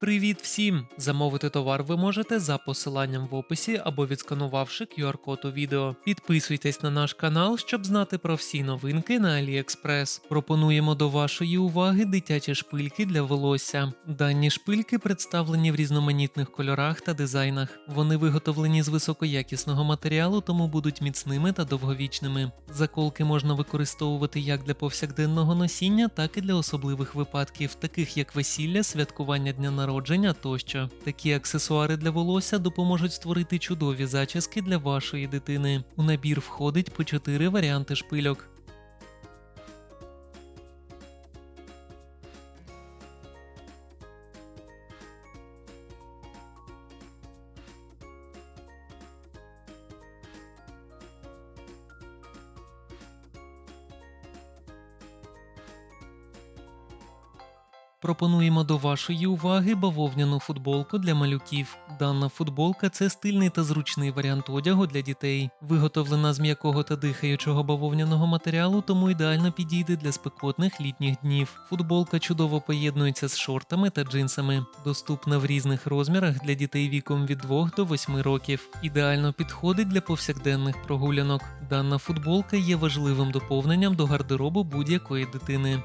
Привіт всім! Замовити товар ви можете за посиланням в описі або відсканувавши QR-код у відео. Підписуйтесь на наш канал, щоб знати про всі новинки на AliExpress. Пропонуємо до вашої уваги дитячі шпильки для волосся. Дані шпильки представлені в різноманітних кольорах та дизайнах. Вони виготовлені з високоякісного матеріалу, тому будуть міцними та довговічними. Заколки можна використовувати як для повсякденного носіння, так і для особливих випадків, таких як весілля, святкування дня народження тощо. Такі аксесуари для волосся допоможуть створити чудові зачіски для вашої дитини. У набір входить по 4 варіанти шпильок. Пропонуємо до вашої уваги бавовняну футболку для малюків. Дана футболка це стильний та зручний варіант одягу для дітей. Виготовлена з м'якого та дихаючого бавовняного матеріалу, тому ідеально підійде для спекотних літніх днів. Футболка чудово поєднується з шортами та джинсами. Доступна в різних розмірах для дітей віком від 2 до 8 років. Ідеально підходить для повсякденних прогулянок. Дана футболка є важливим доповненням до гардеробу будь-якої дитини.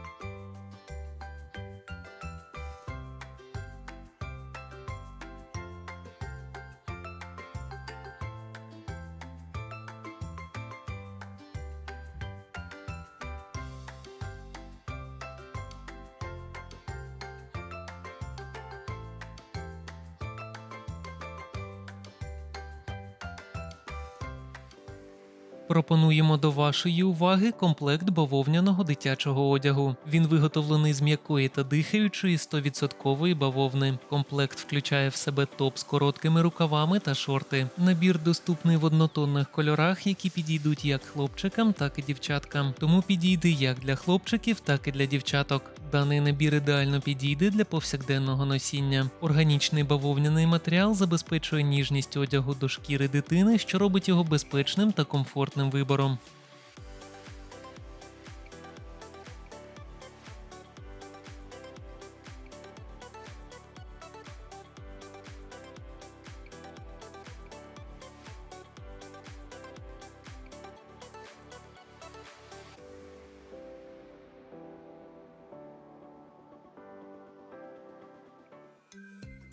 Пропонуємо до вашої уваги комплект бавовняного дитячого одягу. Він виготовлений з м'якої та дихаючої 100% бавовни. Комплект включає в себе топ з короткими рукавами та шорти. Набір доступний в однотонних кольорах, які підійдуть як хлопчикам, так і дівчаткам. Тому підійде як для хлопчиків, так і для дівчаток. Даний набір ідеально підійде для повсякденного носіння. Органічний бавовняний матеріал забезпечує ніжність одягу до шкіри дитини, що робить його безпечним та комфортним вибором.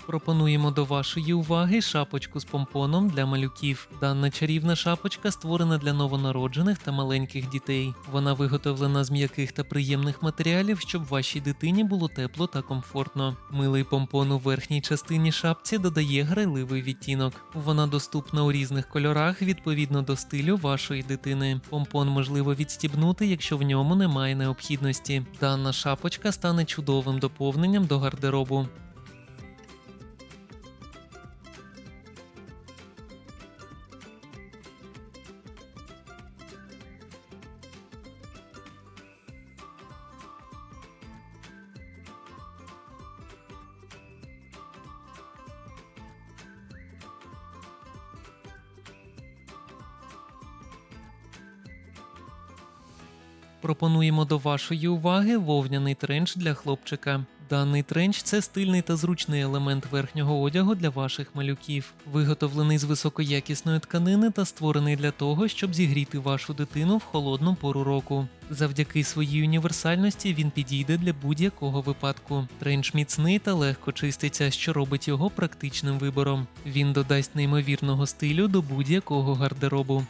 Пропонуємо до вашої уваги шапочку з помпоном для малюків. Дана чарівна шапочка створена для новонароджених та маленьких дітей. Вона виготовлена з м'яких та приємних матеріалів, щоб вашій дитині було тепло та комфортно. Милий помпон у верхній частині шапці додає грайливий відтінок. Вона доступна у різних кольорах відповідно до стилю вашої дитини. Помпон можливо відстібнути, якщо в ньому немає необхідності. Дана шапочка стане чудовим доповненням до гардеробу. Пропонуємо до вашої уваги вовняний тренч для хлопчика. Даний тренч це стильний та зручний елемент верхнього одягу для ваших малюків, виготовлений з високоякісної тканини та створений для того, щоб зігріти вашу дитину в холодну пору року. Завдяки своїй універсальності він підійде для будь-якого випадку. Тренч міцний та легко чиститься, що робить його практичним вибором. Він додасть неймовірного стилю до будь-якого гардеробу.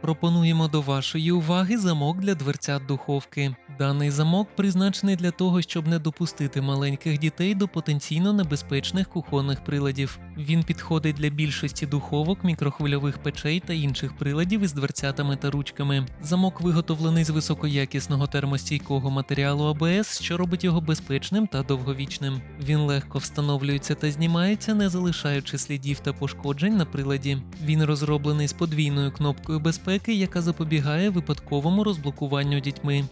Пропонуємо до вашої уваги замок для дверцят духовки. Даний замок призначений для того, щоб не допустити маленьких дітей до потенційно небезпечних кухонних приладів. Він підходить для більшості духовок, мікрохвильових печей та інших приладів із дверцятами та ручками. Замок виготовлений з високоякісного термостійкого матеріалу АБС, що робить його безпечним та довговічним. Він легко встановлюється та знімається, не залишаючи слідів та пошкоджень на приладі. Він розроблений з подвійною кнопкою безпеки, яка запобігає випадковому розблокуванню дітьми.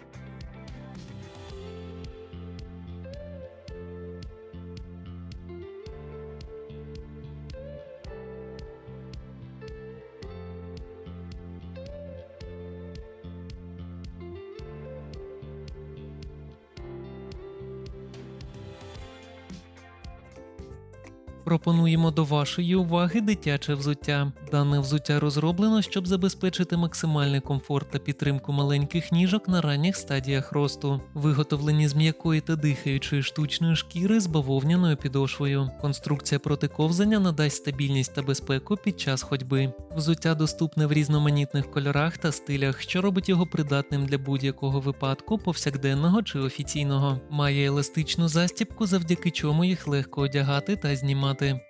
Пропонуємо до вашої уваги дитяче взуття. Дане взуття розроблено, щоб забезпечити максимальний комфорт та підтримку маленьких ніжок на ранніх стадіях росту. Виготовлені з м'якої та дихаючої штучної шкіри з бавовняною підошвою. Конструкція проти ковзання надасть стабільність та безпеку під час ходьби. Взуття доступне в різноманітних кольорах та стилях, що робить його придатним для будь-якого випадку, повсякденного чи офіційного. Має еластичну застібку, завдяки чому їх легко одягати та знімати знати.